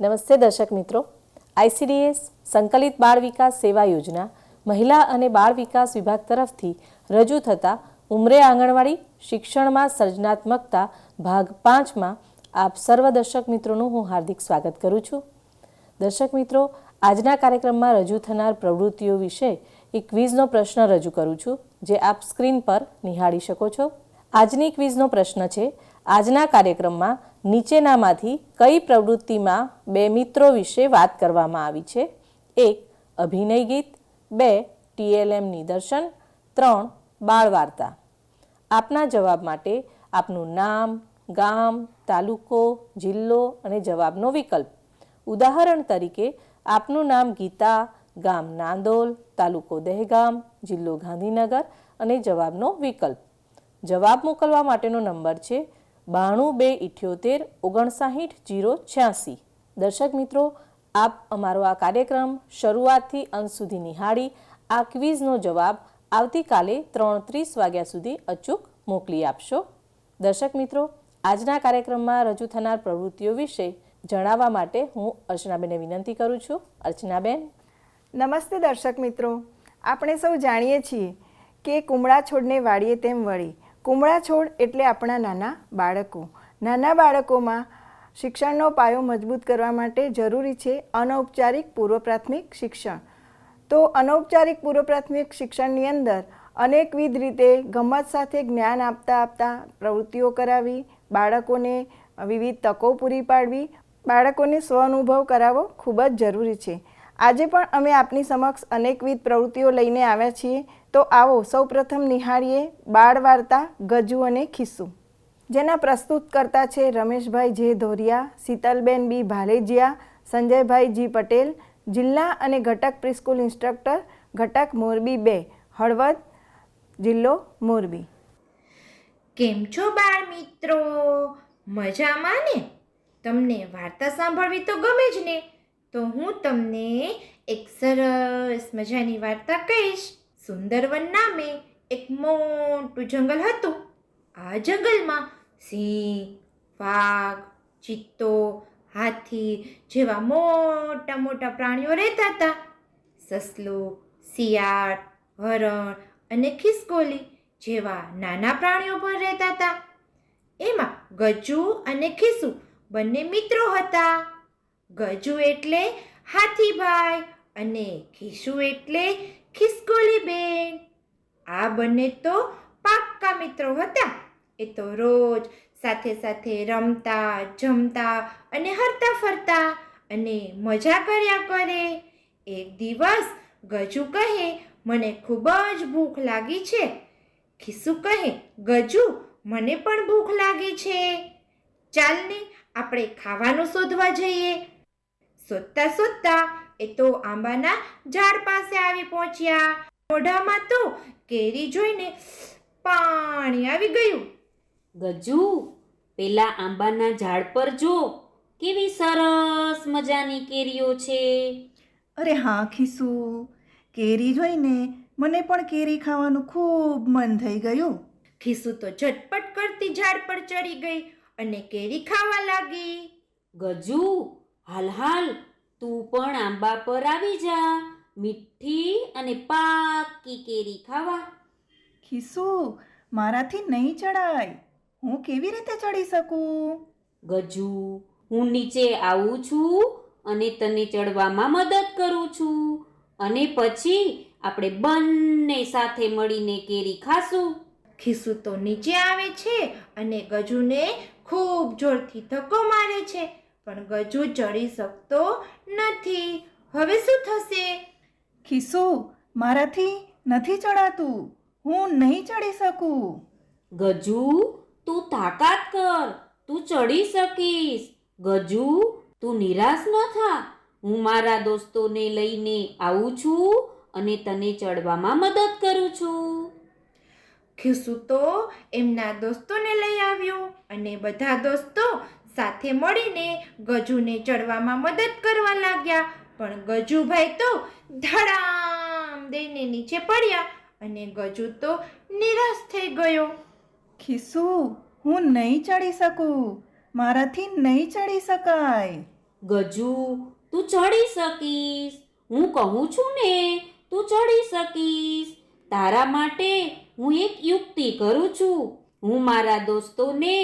નમસ્તે દર્શક મિત્રો. આઈસીડીએસ સંકલિત બાળ વિકાસ સેવા યોજના મહિલા અને બાળ વિકાસ વિભાગ તરફથી રજૂ થતા ઉમરે આંગણવાડી શિક્ષણમાં સર્જનાત્મકતા ભાગ પાંચમાં આપ સર્વ દર્શક મિત્રોનું હું હાર્દિક સ્વાગત કરું છું. દર્શક મિત્રો, આજના કાર્યક્રમમાં રજૂ થનાર પ્રવૃત્તિઓ વિશે એક ક્વિઝનો પ્રશ્ન રજૂ કરું છું, જે આપ સ્ક્રીન પર નિહાળી શકો છો. આજની ક્વિઝનો પ્રશ્ન છે, આજના કાર્યક્રમમાં નીચેનામાંથી કઈ પ્રવૃત્તિમાં બે મિત્રો વિશે વાત કરવામાં આવી છે? એક, અભિનય ગીત. બે ટીએલએમ નિદર્શન. ત્રણ બાળ વાર્તા આપના જવાબ માટે આપનું નામ, ગામ, તાલુકો, જિલ્લો અને જવાબનો વિકલ્પ. ઉદાહરણ તરીકે, આપનું નામ ગીતા, ગામ નાંદોલ, તાલુકો દહેગામ, જિલ્લો ગાંધીનગર અને જવાબનો વિકલ્પ. જવાબ મોકલવા માટેનો નંબર છે બાણું બે ઇઠ્યોતેર ઓગણસાહીઠ જીરો છ્યાસી. દર્શક મિત્રો, આપ અમારો આ કાર્યક્રમ શરૂઆતથી અંત સુધી નિહાળી આ ક્વિઝનો જવાબ આવતીકાલે ત્રણ ત્રીસ વાગ્યા સુધી અચૂક મોકલી આપશો. દર્શક મિત્રો, આજના કાર્યક્રમમાં રજૂ થનાર પ્રવૃત્તિઓ વિશે જણાવવા માટે હું અર્ચનાબેનને વિનંતી કરું છું. અર્ચનાબેન? નમસ્તે દર્શક મિત્રો. આપણે સૌ જાણીએ છીએ કે કુમળા છોડને વાળીએ તેમ વળી. કુમળા છોડ એટલે આપણા નાના બાળકો. નાના બાળકોમાં શિક્ષણનો પાયો મજબૂત કરવા માટે જરૂરી છે અનૌપચારિક પૂર્વ પ્રાથમિક શિક્ષણ. તો અનૌપચારિક પૂર્વ પ્રાથમિક શિક્ષણની અંદર અનેકવિધ રીતે ગમત સાથે જ્ઞાન આપતા આપતા પ્રવૃત્તિઓ કરાવી, બાળકોને વિવિધ તકો પૂરી પાડવી, બાળકોને સ્વ અનુભવ કરાવવો ખૂબ જ જરૂરી છે. આજે પણ અમે આપની સમક્ષ અનેકવિધ પ્રવૃત્તિઓ લઈને આવ્યા છીએ. તો આવો સૌપ્રથમ નિહાળીએ બાળ વાર્તા ગજુ અને ખિસ્સુ. જેના પ્રસ્તુત કરતા છે રમેશભાઈ જે ધોરિયા, શીતલબેન બી ભાલેજિયા, સંજયભાઈ જી પટેલ, જિલ્લા અને ઘટક પ્રિસ્કૂલ ઇન્સ્ટ્રક્ટર ઘટક મોરબી બે, હળવદ જિલ્લો મોરબી. કેમ છો બાળ મિત્રો? મજામાં ને? તમને વાર્તા સાંભળવી તો ગમે જ ને? તો હું તમને એક સરસ મજાની વાર્તા કહીશ. સુંદરવન નામે એક મોટું જંગલ હતું. આ જંગલમાં સિંહ, વાઘ, ચિત્તો, હાથી જેવા મોટા મોટા પ્રાણીઓ રહેતા હતા. સસલું, શિયાળ, હરણ અને ખિસકોલી જેવા નાના પ્રાણીઓ પણ રહેતા હતા. એમાં ગજુ અને ખિસુ બંને મિત્રો હતા. ગજુ એટલે હાથીભાઈ અને ખિસુ એટલે ખિસકોલી બેન. આ બંને તો પાક્કા મિત્રો હતા. એ તો રોજ સાથે સાથે રમતા, જમતા અને હરતા ફરતા અને મજા કર્યા કરે. એક દિવસ ગજુ કહે, મને ખૂબ જ ભૂખ લાગી છે. ખિસ્સુ કહે, ગજુ, મને પણ ભૂખ લાગી છે. ચાલને આપણે ખાવાનું શોધવા જઈએ. શોધતા શોધતા એ તો આંબાના ઝાડ પાસે આવી પહોંચ્યા. મોઢામાં તો કેરી જોઈને પાણી આવી ગયું. ગજુ પેલા આંબાના ઝાડ પર જો કેવી સરસ મજાની કેરીઓ છે. અરે હા ખીસુ કેરી જોઈને મને પણ કેરી ખાવાનું ખૂબ મન થઈ ગયું. ખીસુ તો ઝટપટ કરતી ઝાડ પર ચડી ગઈ અને કેરી ખાવા લાગી. ગજુ હાલ હાલ તું પણ આંબા પર આવી જા મીઠી અને પાકી કેરી ખાવા. ખીસુ મારાથી નહીં ચડાય હું કેવી રીતે ચડી શકું? ગજુ હું નીચે આવું છું અને તને ચડવામાં મદદ કરું છું. અને પછી આપણે બંને સાથે મળીને કેરી ખાશું. ખિસ્સુ તો નીચે આવે છે અને ગજુને ખૂબ જોરથી ધક્કો મારે છે. પણ ગજુ ચડી શકતો નથી. હવે શું થશે? ખિસ્સુ મારાથી નથી ચડાતું. હું નહીં ચડી શકું. ગજુ તું તાકાત કર. તું ચડી શકીશ. ગજુ તું નિરાશ ન થા. હું મારા દોસ્તોને લઈને આવું છું અને તને ચડવામાં મદદ કરું છું. ખિસ્સુ તો એમના દોસ્તોને લઈ આવ્યો અને બધા દોસ્તો સાથે મળીને ગજુને ચડવામાં મદદ કરવા લાગ્યા. પણ ગજુભાઈ તો ધડામ દઈને નીચે પડ્યા અને ગજુ તો નિરાશ થઈ ગયો. ખિસ્સુ હું નહીં ચડી શકું. મારાથી નહીં ચડી શકાય. ગજુ તું ચડી શકીશ. હું કહું છું ને તું ચડી શકીશ. તારા માટે હું એક યુક્તિ કરું છું. હું મારા દોસ્તોને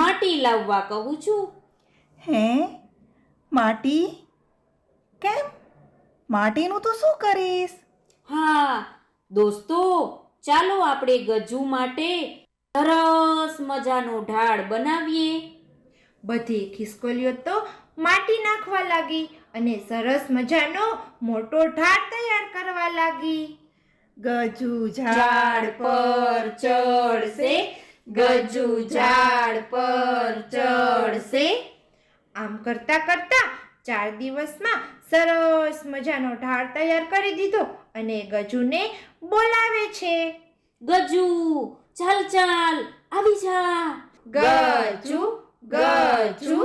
માટી લાવવા કહું છું. હે? માટી? કેમ? માટીનું તો શું કરીશ? હા દોસ્તો ચાલો આપણે ગજુ માટે સરસ મજાનો ઢાળ બનાવીએ. બધી ખિસકોલીઓ તો માટી નાખવા લાગી અને સરસ મજાનો મોટો ઢાળ તૈયાર કરવા લાગી. ગજુ ઝાડ પર ચડશે ગજુ ઝાડ પર ચડશે. આમ કરતા કરતા ચાર દિવસમાં સરસ મજાનો ઢાળ તૈયાર કરી દીધો અને ગજુને બોલાવે છે. ગજુ ચાલ ચાલ આવી જા. ગજુ ગજુ.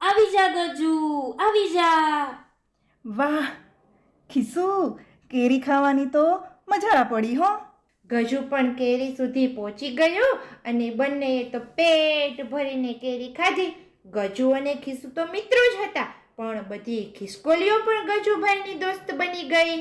આવી જા ગજુ આવી જા. વાહ ખીસુ કેરી ખાવાની તો મજા પડી હો. ગજુ પણ કેરી સુધી પહોંચી ગયો અને બંનેએ તો પેટ ભરીને કેરી ખાધી. ગજુ અને ખિસુ તો મિત્રો જ હતા, પણ બધી ખિસકોલીઓ પણ ગજુભાઈની દોસ્ત બની ગઈ.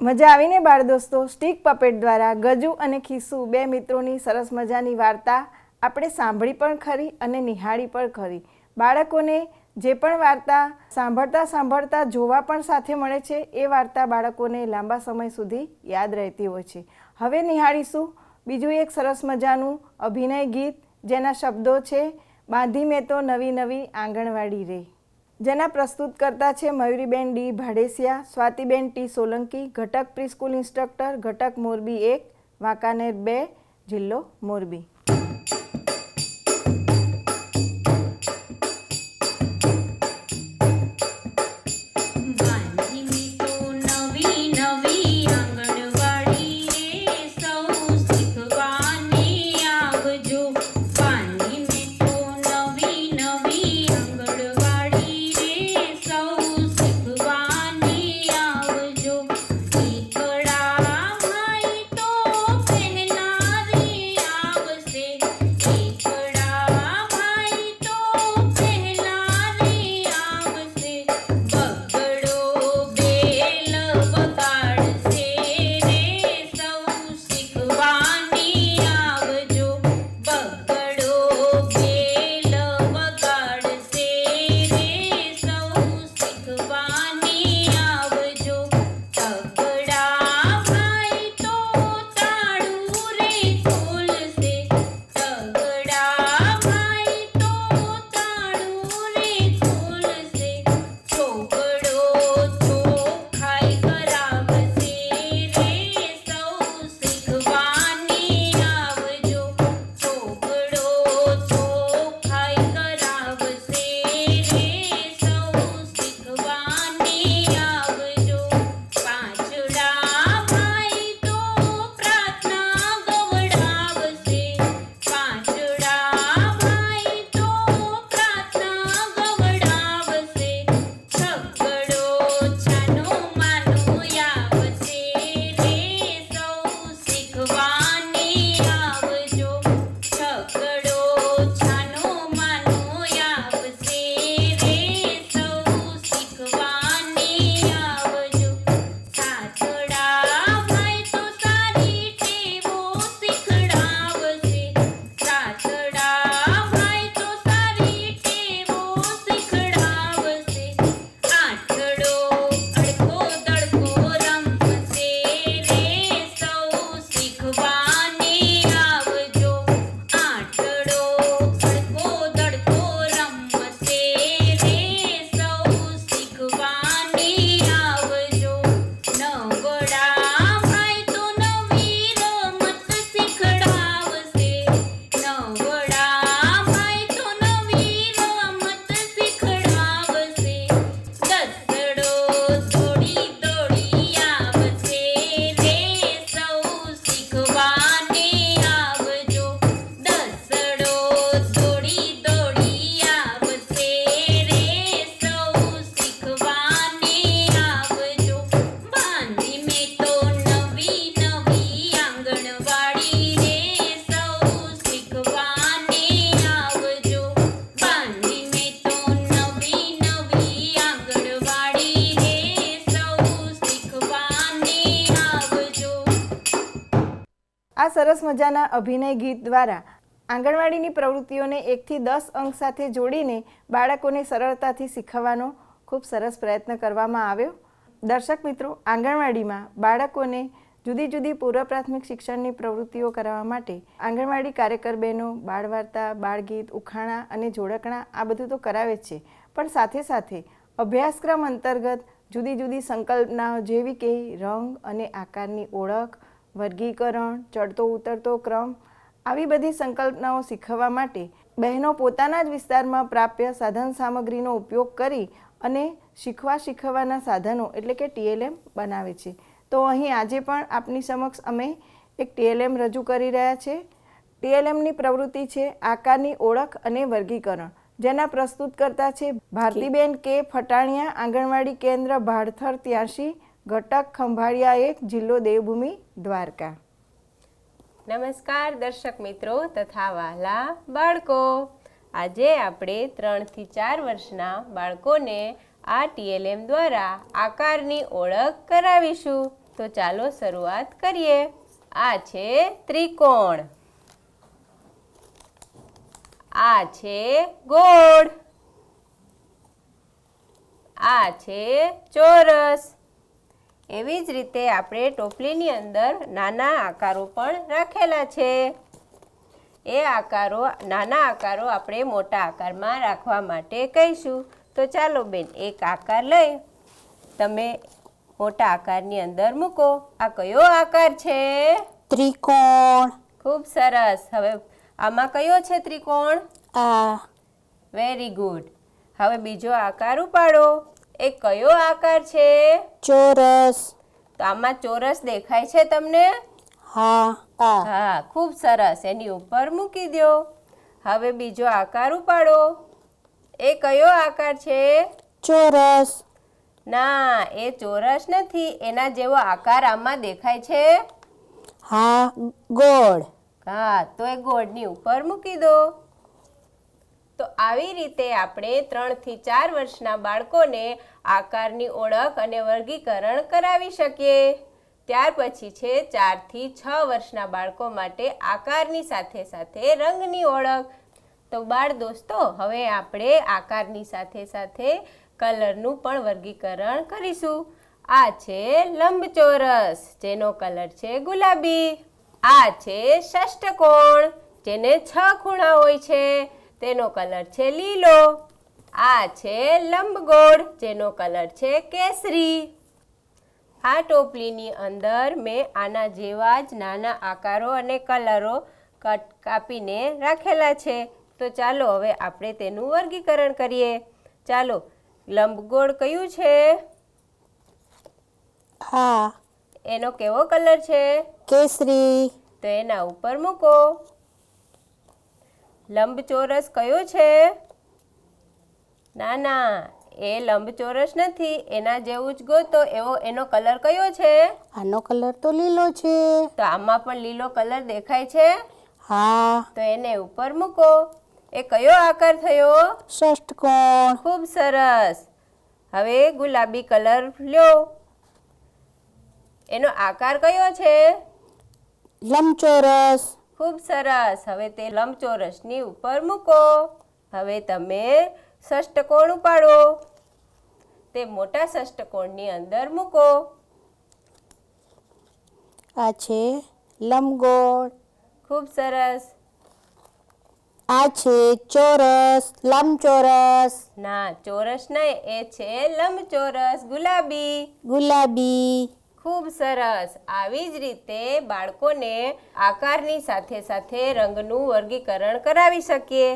મજા આવીને બાળ દોસ્તો? સ્ટીક પપેટ દ્વારા ગજુ અને ખિસ્સુ બે મિત્રોની સરસ મજાની વાર્તા આપણે સાંભળી પણ ખરી અને નિહાળી પણ ખરી. બાળકોને જે પણ વાર્તા સાંભળતા સાંભળતા જોવા પણ સાથે મળે છે, એ વાર્તા બાળકોને લાંબા સમય સુધી યાદ રહેતી હોય છે. હવે નિહાળીશું બીજું એક સરસ મજાનું અભિનય ગીત, જેના શબ્દો છે, બાંધી મેં તો નવી નવી આંગણવાડી રે. જેના પ્રસ્તુત કરતા છે મયુરીબેન ડી ભાડેસિયા, સ્વાતિબેન ટી સોલંકી, ઘટક પ્રિસ્કૂલ ઇન્સ્ટ્રક્ટર, ઘટક મોરબી એક, વાંકાનેર બે, જિલ્લો મોરબી. સરસ મજાના અભિનય ગીત દ્વારા આંગણવાડીની પ્રવૃત્તિઓને એકથી દસ અંક સાથે જોડીને બાળકોને સરળતાથી શીખવવાનો ખૂબ સરસ પ્રયત્ન કરવામાં આવ્યો. દર્શક મિત્રો, આંગણવાડીમાં બાળકોને જુદી જુદી પૂર્વ પ્રાથમિક શિક્ષણની પ્રવૃત્તિઓ કરાવવા માટે આંગણવાડી કાર્યકર બહેનો, બાળવાર્તા, બાળગીત, ઉખાણા અને જોડકણા આ બધું તો કરાવે જ છે. પણ સાથે સાથે અભ્યાસક્રમ અંતર્ગત જુદી જુદી સંકલ્પનાઓ જેવી કે રંગ અને આકારની ઓળખ વર્ગીકરણ, ચડતો ઉતરતો ક્રમ આવી બધી સંકલ્પનાઓ શીખવવા માટે બહેનો પોતાના જ વિસ્તારમાં પ્રાપ્ય સાધન સામગ્રીનો ઉપયોગ કરી અને શીખવા શીખવવાના સાધનો એટલે કે ટીએલએમ બનાવે છે. તો અહીં આજે પણ આપની સમક્ષ અમે એક ટીએલએમ રજૂ કરી રહ્યા છે. ટીએલએમની પ્રવૃત્તિ છે આકારની ઓળખ અને વર્ગીકરણ. જેના પ્રસ્તુત કરતા છે ભારતીબેન કે ફટાણિયા આંગણવાડી કેન્દ્ર ભાડથર ત્યાંશી ઘટક ખંભાળિયા એક, જિલ્લો દેવભૂમિ, દ્વારકા. નમસ્કાર દર્શક મિત્રો, તથા વહાલા બાળકો. આજે આપણે ત્રણથી ચાર વર્ષના બાળકોને આ ટીએલએમ દ્વારા આકારની ઓળખ કરાવીશું. તો ચાલો શરૂઆત કરીએ. આ છે ત્રિકોણ. આ છે ગોળ. આ છે ચોરસ. એવી જ રીતે આપણે ટોપલીની અંદર નાના આકારો પણ રાખેલા છે. એ આકારો નાના આકારો આપણે મોટા આકારમાં રાખવા માટે કહીશું. તો ચાલો બેન એક આકાર લઈ તમે મોટા આકારની અંદર મૂકો. આ કયો આકાર છે? ત્રિકોણ. ખૂબ સરસ. હવે આમાં કયો છે ત્રિકોણ? આ. Very good. હવે બીજો આકાર ઉપાડો. એ કયો આકાર છે? ચોરસ. તો આમાં ચોરસ દેખાય છે તમને? હા હા. ખૂબ સરસ. એની ઉપર મૂકી દો હવે બીજો આકાર ઉપાડો. એ કયો આકાર છે? ચોરસ. ના એ ચોરસ નથી. એના જેવો આકાર આમાં દેખાય છે. હા ગોળ. હા તો એ ગોળની ઉપર મૂકી દો. તો આવી રીતે આપણે ત્રણથી ચાર વર્ષના બાળકોને આકારની ઓળખ અને વર્ગીકરણ કરાવી શકીએ. ત્યાર પછી છે ચારથી છ વર્ષના બાળકો માટે આકારની સાથે સાથે રંગની ઓળખ. તો બાળ દોસ્તો, હવે આપણે આકારની સાથે સાથે કલરનું પણ વર્ગીકરણ કરીશું. આ છે લંબચોરસ, જેનો કલર છે ગુલાબી. આ છે ષષ્ઠકોણ, જેને છ ખૂણા હોય છે. તેનો કલર છે લીલો. આ છે લંબગોળ જેનો કલર છે કેસરી. આ ટોપલીની અંદર મેં આના જેવા જ નાના આકારો અને કલરો કટ કાપીને રાખેલા છે. તો ચાલો હવે આપણે તેનું વર્ગીકરણ કરીએ. ચાલો લંબગોળ કયું છે? હા. એનો કેવો કલર છે? કેસરી. તો એના ઉપર મૂકો. લંબચોરસ કયો છે? ના ના એ લંબચોરસ નથી એના જેવું જ ગોતો એવો એનો કલર કયો છે? આનો કલર તો લીલો છે. તો આમાં પણ લીલો કલર દેખાય છે? હા. તો એને ઉપર મૂકો. એ કયો આકાર થયો? ષષ્ઠકોણ ખૂબ સરસ. હવે ગુલાબી કલર લ્યો. એનો આકાર કયો છે? લંબચોરસ. ખૂબ સરસ. હવે તે લંબચોરસની ઉપર મૂકો. હવે તમે ષષ્ટકોણ ઉપાડો. તે મોટા ષષ્ટકોણની અંદર મૂકો. આ છે લંબગોળ. ખૂબ સરસ. આ છે ચોરસ લંબચોરસ. ના ચોરસ નહીં એ છે લંબચોરસ ગુલાબી. ગુલાબી. ખૂબ સરસ. આવી જ રીતે બાળકોને આકારની સાથે સાથે રંગનું વર્ગીકરણ કરાવી શકીએ.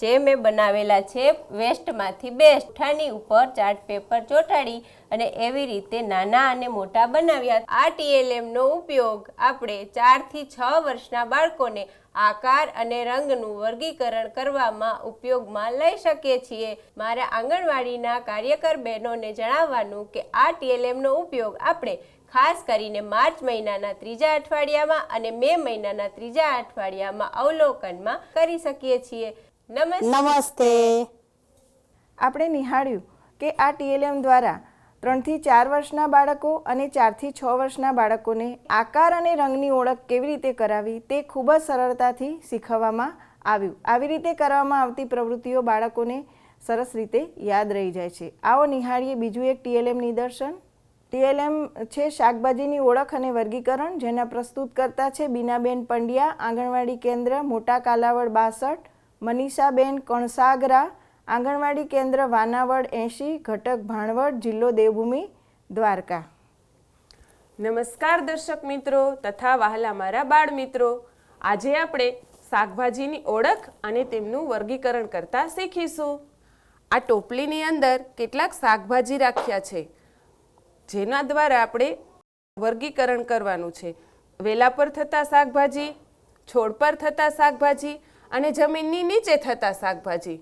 જે મેં બનાવેલા છે વેસ્ટમાંથી બેસ્ટ ઠાની ઉપર ચાર્ટ પેપર ચોંટાડી અને એવી રીતે નાના અને મોટા બનાવ્યા. આ ટીએલએમનો ઉપયોગ આપણે ચારથી છ વર્ષના બાળકોને આકાર અને રંગનું વર્ગીકરણ કરવામાં ઉપયોગમાં લઈ શકીએ છીએ. મારા આંગણવાડીના કાર્યકર બહેનોને જણાવવાનું કે આ ટીએલએમનો ઉપયોગ આપણે ખાસ કરીને માર્ચ મહિનાના ત્રીજા અઠવાડિયામાં અને મે મહિનાના ત્રીજા અઠવાડિયામાં અવલોકનમાં કરી શકીએ છીએ. નમસ્તે. નમસ્તે. આપણે નિહાળ્યું કે આ ટીએલએમ દ્વારા ત્રણથી ચાર વર્ષના બાળકો અને ચારથી છ વર્ષના બાળકોને આકાર અને રંગની ઓળખ કેવી રીતે કરાવી તે ખૂબ જ સરળતાથી શીખવવામાં આવ્યું. આવી રીતે કરવામાં આવતી પ્રવૃત્તિઓ બાળકોને સરસ રીતે યાદ રહી જાય છે. આવો નિહાળીએ બીજું એક ટીએલએમ નિદર્શન. ટીએલએમ છે શાકભાજીની ઓળખ અને વર્ગીકરણ, જેના પ્રસ્તુત કરતા છે બીનાબેન પંડ્યા, આંગણવાડી કેન્દ્ર મોટા કાલાવડ બાસઠ, મનીષાબેન કણસાગરા, આંગણવાડી કેન્દ્ર વાનાવડ એંશી, ઘટક ભાણવડ, જિલ્લો દેવભૂમિ, દ્વારકા. નમસ્કાર દર્શક મિત્રો તથા વહાલા મારા બાળ મિત્રો. આજે આપણે શાકભાજીની ઓળખ અને તેમનું વર્ગીકરણ કરતા શીખીશું. આ ટોપલીની અંદર કેટલાક શાકભાજી રાખ્યા છે. જેના દ્વારા આપણે વર્ગીકરણ કરવાનું છે. વેલા પર થતા શાકભાજી છોડ પર થતા શાકભાજી અને જમીનની નીચે થતા શાકભાજી.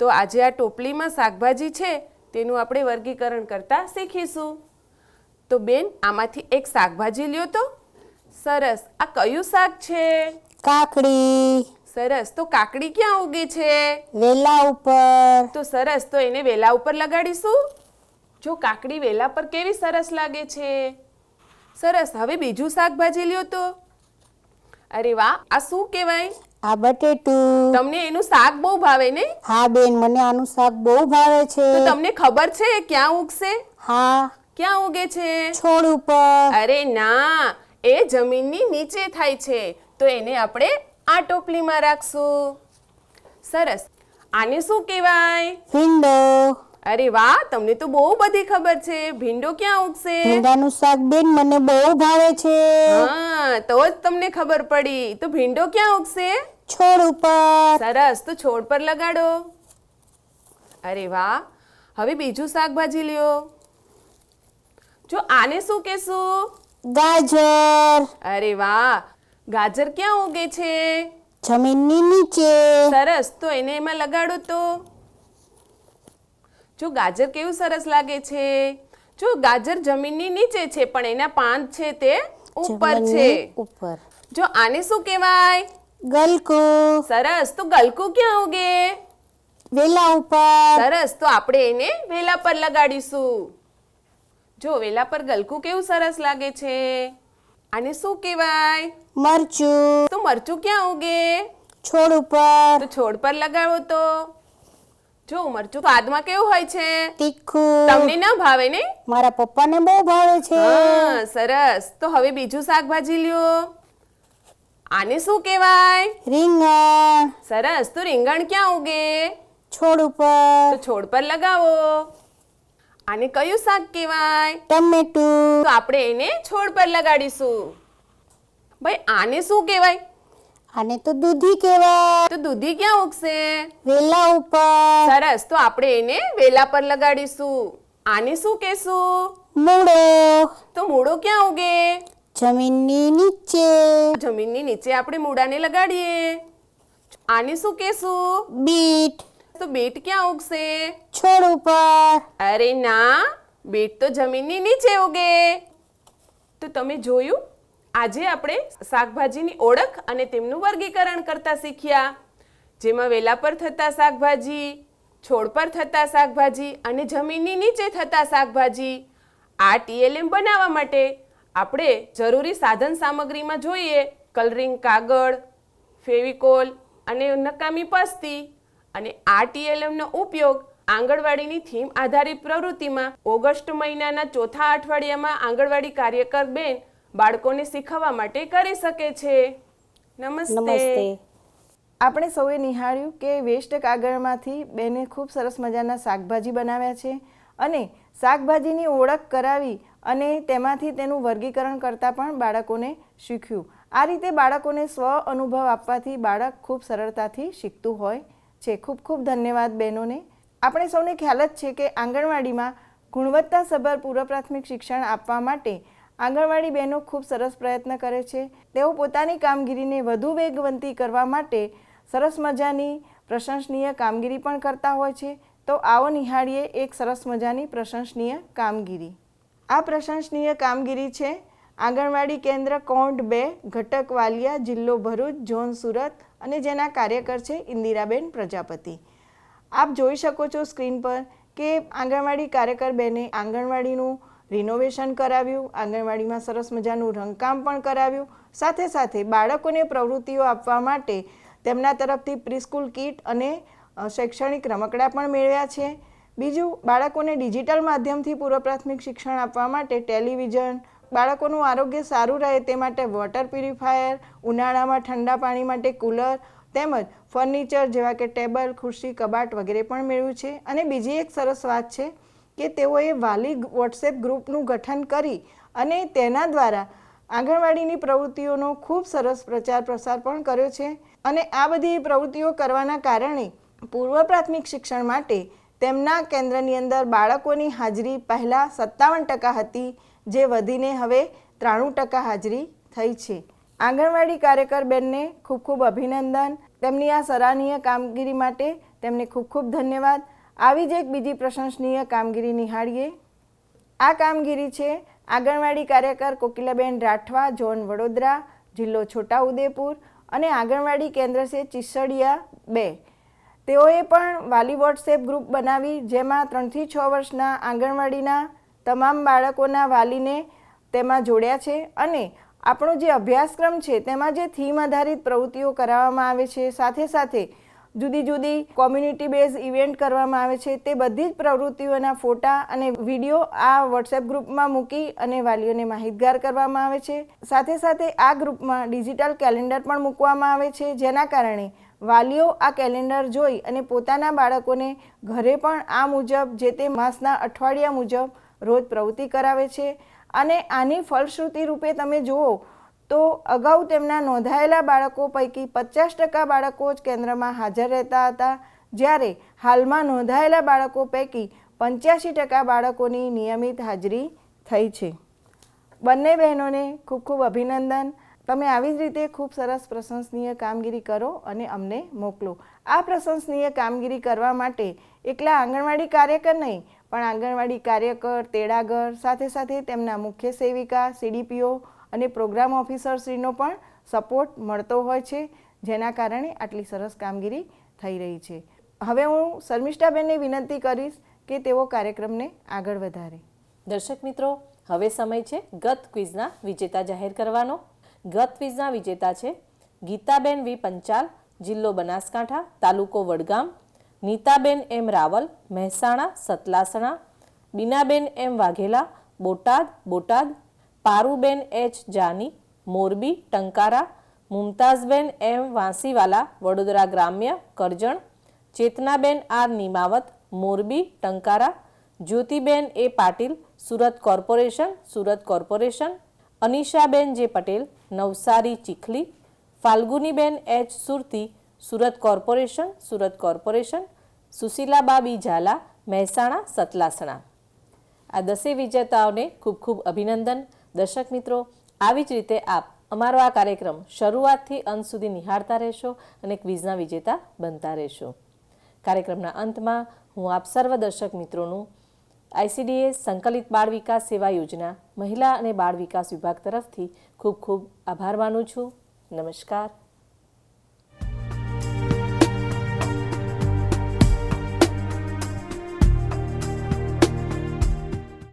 તો આજે આ ટોપલીમાં શાકભાજી છે તેનું આપણે વર્ગીકરણ કરતા શીખીશું. તો બેન આમાંથી એક શાકભાજી લ્યો તો. સરસ. આ કયું શાક છે? કાકડી. સરસ. તો કાકડી ક્યાં ઉગે છે? વેલા ઉપર. તો સરસ. તો એને વેલા ઉપર લગાડીશું. જો કાકડી વેલા પર કેવી સરસ લાગે છે? સરસ. હવે બીજું શાકભાજી લ્યો તો. અરે વાહ આ શું કહેવાય? આ બટેટું. તમને એનું શાક બહુ ભાવે ને? હા બેન મને આનું શાક બહુ ભાવે છે. તો તમને ખબર છે ક્યાં ઉગશે? હા. ક્યાં ઉગે છે? છોડ ઉપર. અરે ના એ જમીનની નીચે થાય છે. તો એને આપણે આ ટોપલીમાં રાખશું. સરસ. આને શું કહેવાય? ભીંડો અરે વાહ તમને તો બહુ બધી ખબર છે. ભીંડો ક્યાં ઉગશે? ભીંડાનું શાક બેન મને બહુ ભાવે છે. હા તો જ તમને ખબર પડી. તો ભીંડો ક્યાં ઉગશે? છોડ ઉપર. સરસ તો છોડ પર લગાડો. અરે વાહ હવે બીજું શાકભાજી લ્યો. જો આને શું કહેશું? ગાજર. અરે વાહ ગાજર ક્યાં ઉગે છે? જમીનની નીચે. સરસ તો એને એમાં લગાડો તો. જો ગાજર કેવું સરસ લાગે છે? જો ગાજર જમીનની નીચે છે પણ એના પાન છે તે ઉપર છે. ઉપર. જો આને શું કહેવાય? ગલકુ. સરસ. તો ગલકુ ક્યાં ઉગે? વેલા ઉપર. સરસ. તો આપણે એને વેલા પર લગાડીશું. જો વેલા પર ગલકુ કેવું સરસ લાગે છે? આને શું કહેવાય? મરચું. તો મરચું ક્યાં ઉગે? છોડ ઉપર. તો છોડ પર લગાવો તો. જો મરચું સ્વાદમાં કેવું હોય છે? તીખું. તમને ના ભાવે ને? મારા પપ્પાને બહુ ભાવે છે. હા સરસ. તો હવે બીજું શાકભાજી લ્યો. આને શું કહેવાય? રીંગણ. સરસ. તો રીંગણ ક્યાં ઉગે? છોડ તો ઉપર છોડ પર લગાવો. આને કયું શાક કહેવાય? ટમેટું. તો આપણે એને છોડ પર લગાડીશું. ભાઈ આને શું કહેવાય? આને તો દૂધી કહેવાય. તો દૂધી ક્યાં ઉગશે? વેલા ઉપર. સરસ તો આપણે એને વેલા પર લગાડીશું. આને શું કહેશું? મૂળો. તો મૂળો ક્યાં ઉગે? જમીનની નીચે. જમીનની નીચે આપણે મૂળાને લગાડીએ. આને શું કહેશું? બીટ. તો બીટ ક્યાં ઉગશે? છોડ ઉપર. અરે ના બીટ તો જમીનની નીચે ઉગે. તો તમે જોયું? આજે આપણે શાકભાજીની ઓળખ અને તેમનું વર્ગીકરણ કરતા શીખ્યા. જેમાં વેલા પર થતા શાકભાજી, છોડ પર થતા શાકભાજી અને જમીનની નીચે થતા શાકભાજી આ ટીએલએમ બનાવવા માટે આપણે જરૂરી સાધન સામગ્રીમાં જોઈએ. કલરિંગ કાગળ, ફેવિકોલ અને નકામી પસ્તી અને આ ટીએલએમનો ઉપયોગ આંગણવાડીની થીમ આધારિત પ્રવૃત્તિમાં ઓગસ્ટ મહિનાના ચોથા અઠવાડિયામાં આંગણવાડી કાર્યકર બેન બાળકોને શીખવવા માટે કરી શકે છે. નમસ્તે. આપણે સૌએ નિહાળ્યું કે વેસ્ટ કાગળમાંથી બેને ખૂબ સરસ મજાના શાકભાજી બનાવ્યા છે અને શાકભાજીની ઓળખ કરાવી અને તેમાંથી તેનું વર્ગીકરણ કરતાં પણ બાળકોને શીખ્યું. આ રીતે બાળકોને સ્વ અનુભવ આપવાથી બાળક ખૂબ સરળતાથી શીખતું હોય છે. ખૂબ ખૂબ ધન્યવાદ બહેનોને. આપણે સૌને ખ્યાલ જ છે કે આંગણવાડીમાં ગુણવત્તાસભર પૂર્વ પ્રાથમિક શિક્ષણ આપવા માટે આંગણવાડી બહેનો ખૂબ સરસ પ્રયત્ન કરે છે. તેઓ પોતાની કામગીરીને વધુ વેગવંતી કરવા માટે સરસ મજાની પ્રશંસનીય કામગીરી પણ કરતા હોય છે. તો આવો નિહાળીએ એક સરસ મજાની પ્રશંસનીય કામગીરી. આ પ્રશંસનીય કામગીરી છે આંગણવાડી કેન્દ્ર કોંઢ બે, ઘટક વાલિયા, જિલ્લો ભરૂચ, ઝોન સુરત અને જેના કાર્યકર છે ઇન્દિરાબેન પ્રજાપતિ. આપ જોઈ શકો છો સ્ક્રીન પર કે આંગણવાડી કાર્યકર બેને આંગણવાડીનું રિનોવેશન કરાવ્યું, આંગણવાડીમાં સરસ મજાનું રંગકામ પણ કરાવ્યું. સાથે સાથે બાળકોને પ્રવૃત્તિઓ આપવા માટે તેમના તરફથી પ્રિસ્કૂલ કીટ અને શૈક્ષણિક રમકડા પણ મેળવ્યા છે. બીજું, બાળકોને ડિજિટલ માધ્યમથી પૂર્વ પ્રાથમિક શિક્ષણ આપવા માટે ટેલિવિઝન, બાળકોનું આરોગ્ય સારું રહે તે માટે વોટર પ્યુરિફાયર, ઉનાળામાં ઠંડા પાણી માટે કુલર, તેમજ ફર્નિચર જેવા કે ટેબલ, ખુરશી, કબાટ વગેરે પણ મેળવ્યું છે. અને બીજી એક સરસ વાત છે કે તેઓએ વાલી વોટ્સએપ ગ્રુપનું ગઠન કરી અને તેના દ્વારા આંગણવાડીની પ્રવૃત્તિઓનો ખૂબ સરસ પ્રચાર પ્રસાર પણ કર્યો છે. અને આ બધી પ્રવૃત્તિઓ કરવાના કારણે પૂર્વ પ્રાથમિક શિક્ષણ માટે તેમના કેન્દ્રની અંદર બાળકોની હાજરી પહેલાં સત્તાવન ટકા હતી, જે વધીને હવે ત્રાણું ટકા હાજરી થઈ છે. આંગણવાડી કાર્યકર બેનને ખૂબ ખૂબ અભિનંદન. તેમની આ સરાહનીય કામગીરી માટે તેમને ખૂબ ખૂબ ધન્યવાદ. આવી જ એક બીજી પ્રશંસનીય કામગીરી નિહાળીએ. આ કામગીરી છે આંગણવાડી કાર્યકર કોકિલાબેન રાઠવા, ઝોન વડોદરા, જિલ્લો છોટાઉદેપુર અને આંગણવાડી કેન્દ્ર છે ચિસડિયા બે. તેઓએ પણ વાલી વોટ્સએપ ગ્રુપ બનાવી, જેમાં ત્રણથી છ વર્ષના આંગણવાડીના તમામ બાળકોના વાલીને તેમાં જોડ્યા છે અને આપણો જે અભ્યાસક્રમ છે તેમાં જે થીમ આધારિત પ્રવૃત્તિઓ કરાવવામાં આવે છે, સાથે સાથે જુદી જુદી કોમ્યુનિટી બેઝ ઇવેન્ટ કરવામાં આવે છે, તે બધી જ પ્રવૃત્તિઓના ફોટા અને વીડિયો આ વોટ્સએપ ગ્રુપમાં મૂકી અને વાલીઓને માહિતગાર કરવામાં આવે છે. સાથે સાથે આ ગ્રુપમાં ડિજિટલ કેલેન્ડર પણ મૂકવામાં આવે છે, જેના કારણે વાલીઓ આ કેલેન્ડર જોઈ અને પોતાના બાળકોને ઘરે પણ આ મુજબ, જે તે માસના અઠવાડિયા મુજબ રોજ પ્રવૃત્તિ કરાવે છે. અને આની ફલશ્રુતિ રૂપે તમે જુઓ તો અગાઉ તેમના નોંધાયેલા બાળકો પૈકી પચાસ ટકા બાળકો જ કેન્દ્રમાં હાજર રહેતા હતા. જ્યારે હાલમાં નોંધાયેલા બાળકો પૈકી પંચ્યાસી ટકા બાળકોની નિયમિત હાજરી થઈ છે. બંને બહેનોને ખૂબ ખૂબ અભિનંદન. તમે આવી જ રીતે ખૂબ સરસ પ્રશંસનીય કામગીરી કરો અને અમને મોકલો. આ પ્રશંસનીય કામગીરી કરવા માટે એકલા આંગણવાડી કાર્યકર નહીં, પણ આંગણવાડી કાર્યકર, તેડાગર, સાથે સાથે તેમના મુખ્ય સેવિકા, સીડીપીઓ અને પ્રોગ્રામ ઓફિસરશ્રીનો પણ સપોર્ટ મળતો હોય છે, જેના કારણે આટલી સરસ કામગીરી થઈ રહી છે. હવે હું શર્મિષ્ઠાબેનને વિનંતી કરીશ કે તેઓ કાર્યક્રમને આગળ વધારે. દર્શક મિત્રો, હવે સમય છે ગત ક્વિઝના વિજેતા જાહેર કરવાનો. ગત ક્વિઝના વિજેતા છે ગીતાબેન વી. પંચાલ, જિલ્લો બનાસકાંઠા, તાલુકો Vadgam. Nitaben M. Raval, Mehsana, Satlasana. Binaben M. Vaghela, Botad Botad Paruben H Jani, Morbi, Tankara, Mumtazben M Vansiwala, Vadodara ગ્રામ્ય, Karjan, Chetanaben R Nimavat, Morbi, Tankara, Jyotiben A Patil, Surat corporation Surat corporation, Anishaben J Patel, Navsari Chikhli, Falguniben H Surti, Surat corporation Surat corporation, Sushilababi Zala, Mehsana, Satlasana. આ દસે વિજેતાઓને ખૂબ ખૂબ અભિનંદન. દર્શક મિત્રો, આવી જ રીતે આપ અમારો આ કાર્યક્રમ શરૂઆતથી અંત સુધી નિહાળતા રહેશો અને ક્વિઝના વિજેતા બનતા રહેશો. કાર્યક્રમના અંતમાં હું આપ સર્વ દર્શક મિત્રોનું આઈસીડીએ સંકલિત બાળ વિકાસ સેવા યોજના મહિલા અને બાળ વિકાસ વિભાગ તરફથી ખૂબ ખૂબ આભાર માનું છું. નમસ્કાર.